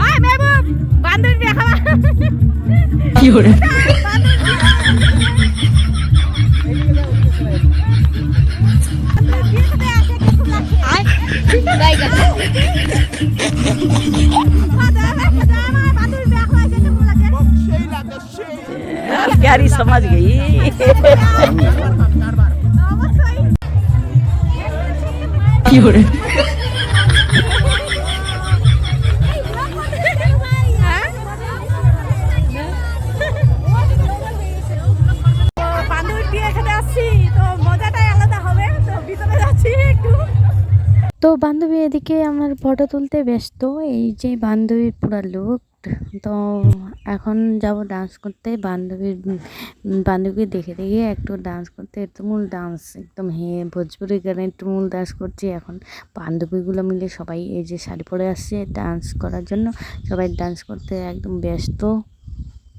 ওই মেহবুব বান্ধবী বিয়ে খাবা प्यारी समझ गई বিয়ে তো বান্ধবী এদিকে আমার ফটো তুলতে ব্যস্ত এই যে বান্ধবীর পুরা লুক তো এখন যাব ডান্স করতে। বান্ধবীর বান্ধবীকে দেখে দেখে একটু ডান্স করতে। তুমুল ডান্স একদম হে, ভোজপুরি গানে তুমুল ডান্স করছি এখন। বান্ধবীগুলো মিলে সবাই এই যে শাড়ি পরে আসছে ডান্স করার জন্য। সবাই ডান্স করতে একদম ব্যস্ত।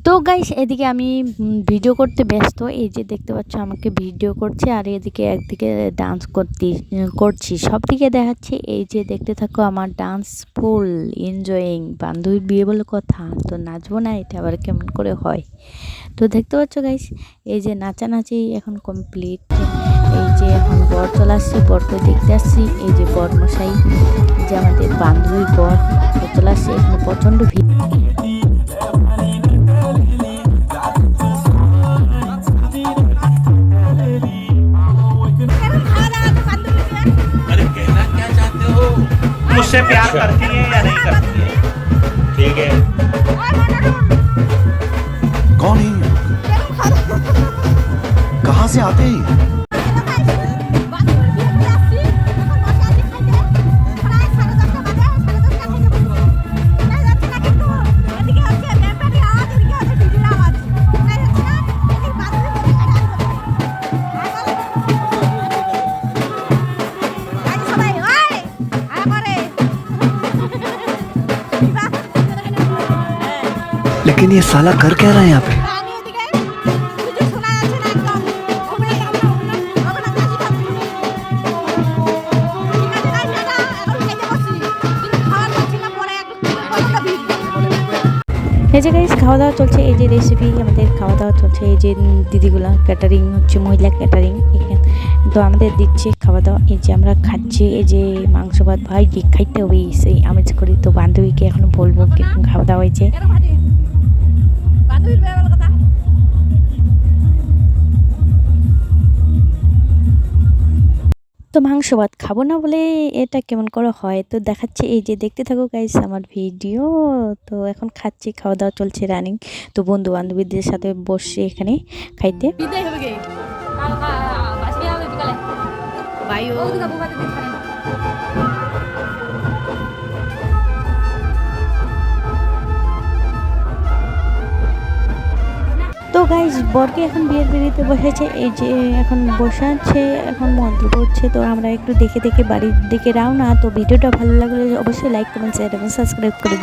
তো গাইস এদিকে আমি ভিডিও করতে ব্যস্ত। এই যে দেখতে পাচ্ছ আমাকে ভিডিও করছে আর এদিকে একদিকে ডান্স করতে করছি। সব দিকে দেখাচ্ছি, এই যে দেখতে থাকো আমার ডান্স ফুল এনজয়িং বান্ধবীর বিয়ে বলে কথা, তো নাচবো না, এটা আবার কেমন করে হয়? তো দেখতে পাচ্ছ গাইস এই যে নাচানাচি এখন কমপ্লিট এই যে এখন বর চলে আসছে, বরকে দেখতে আসছি। এই যে বর মশাই যে আমাদের বান্ধবীর বর চলে আসছে, এখানে প্রচণ্ড ভিড়। मुझसे प्यार करती है या नहीं करती है? ठीक है। कौन है कहाँ से आते हैं लेकिन ये साला कर क्या रहा है यहाँ पे এই যে গাইস খাওয়া দাওয়া চলছে এই যে রেসিপি আমাদের খাওয়া দাওয়া চলছে এই যে উম, দিদিগুলা ক্যাটারিং হচ্ছে মহিলা ক্যাটারিং এখানে তো আমাদের দিচ্ছে খাওয়া দাওয়া এই যে আমরা খাচ্ছি এই যে মাংস ভাত ভাই কি খাইতে হবে সেই আমেজ করি তো বান্ধবীকে এখন বলবো কিরকম খাওয়া দাওয়া হয়েছে তো মাংস ভাত খাব না বলে এটা কেমন করে হয়? তো দেখাচ্ছে এই যে দেখতে থাকো গাইস আমার ভিডিও তো এখন খাচ্ছি খাওয়া দাওয়া চলছে রানিং তো বন্ধু বান্ধবীদের সাথে বসে এখানে খাইতে। বিদায় গাইজ বরকে এখন বিয়ের বেরিতে বসেছে, এই যে এখন বসে আছে এখন মন্ত্র পড়ছে, তো আমরা একটু দেখে দেখে বাড়ির দিকে রাও না তো ভিডিওটা ভালো লাগলে অবশ্যই লাইক কমেন্ট শেয়ার এবং সাবস্ক্রাইব করে